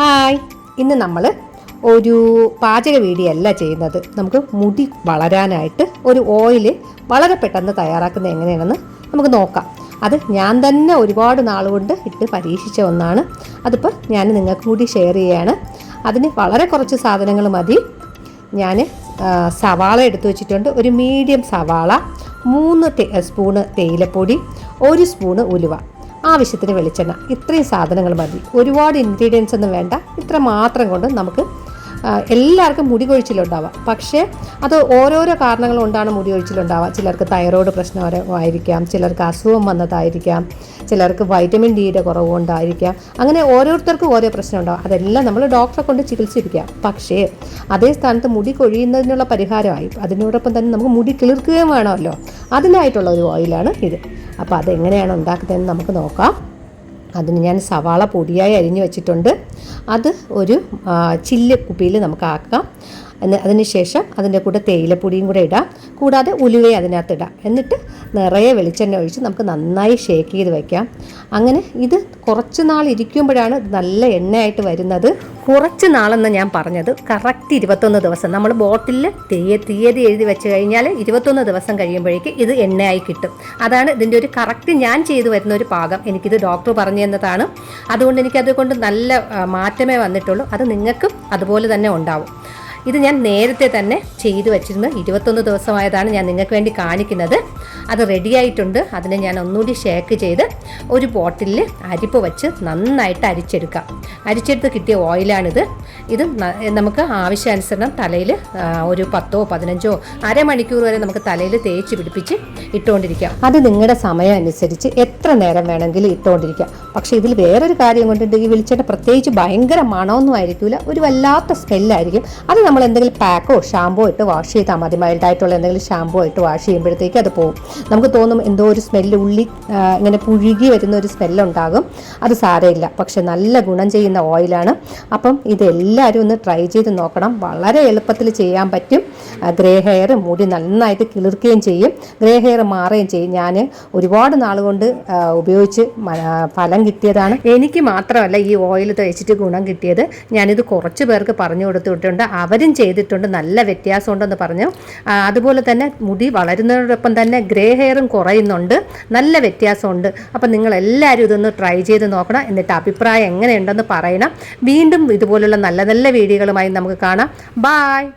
Hi. ഇന്ന് നമ്മൾ ഒരു പാചക വീഡിയോ അല്ല ചെയ്യുന്നത്. നമുക്ക് മുടി വളരാനായിട്ട് ഒരു ഓയിൽ വളരെ പെട്ടെന്ന് തയ്യാറാക്കുന്നത് എങ്ങനെയാണെന്ന് നമുക്ക് നോക്കാം. അത് ഞാൻ തന്നെ ഒരുപാട് നാളുകൊണ്ട് ഇട്ട് പരീക്ഷിച്ച ഒന്നാണ്. അതിപ്പോൾ ഞാൻ നിങ്ങൾക്ക് കൂടി ഷെയർ ചെയ്യുകയാണ് അതിന് വളരെ കുറച്ച് സാധനങ്ങൾ മതി. ഞാൻ സവാള എടുത്തു വെച്ചിട്ടുണ്ട്. ഒരു മീഡിയം സവാള മൂന്ന് സ്പൂണ് തേയിലപ്പൊടി ഒരു സ്പൂണ് ഉലുവ. ആവശ്യത്തിന് വെളിച്ചെണ്ണ. ഇത്രയും സാധനങ്ങൾ മതി. ഒരുപാട് ഇൻഗ്രീഡിയൻസ് ഒന്നും വേണ്ട. ഇത്ര മാത്രം കൊണ്ട് നമുക്ക് എല്ലാവർക്കും മുടി കൊഴിച്ചിലുണ്ടാവാം. പക്ഷേ അത് ഓരോരോ കാരണങ്ങൾ കൊണ്ടാണ് മുടി കൊഴിച്ചിലുണ്ടാവുക ചിലർക്ക് തൈറോയ്ഡ് പ്രശ്നമായിരിക്കാം ചിലർക്ക് അസുഖം വന്നതായിരിക്കാം. ചിലർക്ക് വൈറ്റമിൻ ഡിയുടെ കുറവ് കൊണ്ടായിരിക്കാം. അങ്ങനെ ഓരോരുത്തർക്കും ഓരോ പ്രശ്നം ഉണ്ടാവും. അതെല്ലാം നമ്മൾ ഡോക്ടറെ കൊണ്ട് ചികിത്സിപ്പിക്കാം. പക്ഷേ അതേ സ്ഥാനത്ത് മുടി കൊഴിയുന്നതിനുള്ള പരിഹാരമായി അതിനോടൊപ്പം തന്നെ നമുക്ക് മുടി കിളിർക്കുകയും വേണമല്ലോ. അതിനായിട്ടുള്ള ഒരു ഓയിലാണ് ഇത്. അപ്പോൾ അതെങ്ങനെയാണ് ഉണ്ടാക്കുന്നതെന്ന് നമുക്ക് നോക്കാം. അതിന് ഞാൻ സവാള പൊടിയായി അരിഞ്ഞു വെച്ചിട്ടുണ്ട്. അത് ഒരു ചില്ല് കുപ്പിയിൽ നമുക്ക് ആക്കാം. അതിന് ശേഷം അതിന്റെ കൂടെ തേയിലപ്പൊടിയും കൂടെ ഇടാം. കൂടാതെ ഉലുവയും അതിനകത്ത് ഇടാം. എന്നിട്ട് നിറയെ വെളിച്ചെണ്ണ ഒഴിച്ച് നമുക്ക് നന്നായി ഷേക്ക് ചെയ്ത് വയ്ക്കാം അങ്ങനെ ഇത് കുറച്ച് നാൾ ഇരിക്കുമ്പോഴാണ് നല്ല എണ്ണയായിട്ട് വരുന്നത്. കുറച്ച് നാളെന്ന് ഞാൻ പറഞ്ഞത്. കറക്റ്റ് ഇരുപത്തൊന്ന് ദിവസം. നമ്മൾ ബോട്ടിലിൽ തീയ തീയതി എഴുതി വെച്ച് കഴിഞ്ഞാൽ ഇരുപത്തൊന്ന് ദിവസം കഴിയുമ്പോഴേക്ക് ഇത് എണ്ണയായി കിട്ടും. അതാണ് ഇതിന്റെ ഒരു കറക്റ്റ് ഞാൻ ചെയ്തു വരുന്ന ഒരു പാകം. എനിക്കിത് ഡോക്ടർ പറഞ്ഞു തന്നതാണ് അതുകൊണ്ട് എനിക്കത് കൊണ്ട് നല്ല മാറ്റമേ വന്നിട്ടുള്ളൂ. അത് നിങ്ങൾക്കും അതുപോലെ തന്നെ ഉണ്ടാവും. ഇത് ഞാൻ നേരത്തെ തന്നെ ചെയ്തു വെച്ചിരുന്നു. ഇരുപത്തൊന്ന് ദിവസമായതാണ് ഞാൻ നിങ്ങൾക്ക് വേണ്ടി കാണിക്കുന്നത്. അത് റെഡിയായിട്ടുണ്ട് അതിനെ ഞാൻ ഒന്നുകൂടി ഷേക്ക് ചെയ്ത് ഒരു ബോട്ടിലിൽ അരിപ്പ് വെച്ച് നന്നായിട്ട് അരിച്ചെടുക്കാം. അരിച്ചെടുത്ത് കിട്ടിയ ഓയിലാണിത് ഇത് നമുക്ക് ആവശ്യാനുസരണം തലയിൽ ഒരു പത്തോ പതിനഞ്ചോ അരമണിക്കൂർ വരെ നമുക്ക് തലയിൽ തേച്ച് പിടിപ്പിച്ച് ഇട്ടുകൊണ്ടിരിക്കാം. അത് നിങ്ങളുടെ സമയം അനുസരിച്ച് എത്ര നേരം വേണമെങ്കിലും ഇട്ടുകൊണ്ടിരിക്കാം. പക്ഷേ ഇതിൽ വേറൊരു കാര്യം കൊണ്ടുണ്ട് വിളിച്ചിട്ട് പ്രത്യേകിച്ച് ഭയങ്കര മണമൊന്നും ആയിരിക്കില്ല ഒരു വല്ലാത്ത സ്മെല്ലായിരിക്കും അത് നമ്മൾ എന്തെങ്കിലും പാക്കോ ഷാമ്പോ ഇട്ട് വാഷ് ചെയ്താൽ മതി. മൈൽഡായിട്ടുള്ള എന്തെങ്കിലും ഷാമ്പോ ഇട്ട് വാഷ് ചെയ്യുമ്പോഴത്തേക്ക് അത് പോകും നമുക്ക് തോന്നും എന്തോ ഒരു സ്മെല്ല് ഉള്ളി ഇങ്ങനെ പുഴുകി വരുന്ന ഒരു സ്മെല്ലുണ്ടാകും അത് സാരമില്ല. പക്ഷെ നല്ല ഗുണം ചെയ്യുന്ന ഓയിലാണ് അപ്പം ഇതെല്ലാവരും ഒന്ന് ട്രൈ ചെയ്ത് നോക്കണം. വളരെ എളുപ്പത്തിൽ ചെയ്യാൻ പറ്റും. ഗ്രേ ഹെയർ മുടി നന്നായിട്ട് കിളിർക്കുകയും ചെയ്യും. ഗ്രേ ഹെയർ മാറുകയും ചെയ്യും. ഞാൻ ഒരുപാട് നാൾ കൊണ്ട് ഉപയോഗിച്ച് ഫലം കിട്ടിയതാണ്. എനിക്ക് മാത്രമല്ല ഈ ഓയിൽ തേച്ചിട്ട് ഗുണം കിട്ടിയത്. ഞാനിത് കുറച്ച് പേർക്ക് പറഞ്ഞു കൊടുത്തിട്ടുണ്ട്. അവരും ചെയ്തിട്ടുണ്ട്. നല്ല വ്യത്യാസമുണ്ടെന്ന് പറഞ്ഞു. അതുപോലെ തന്നെ മുടി വളരുന്നതിനോടൊപ്പം തന്നെ ഗ്രേ ഹെയറും കുറയുന്നുണ്ട്. നല്ല വ്യത്യാസമുണ്ട്. അപ്പം നിങ്ങൾ എല്ലാവരും ഇതൊന്ന് ട്രൈ ചെയ്ത് നോക്കണം. എന്നിട്ട് അഭിപ്രായം എങ്ങനെയുണ്ടെന്ന് പറയണം. വീണ്ടും ഇതുപോലുള്ള നല്ല നല്ല വീഡിയോകളുമായി നമുക്ക് കാണാം. ബായ്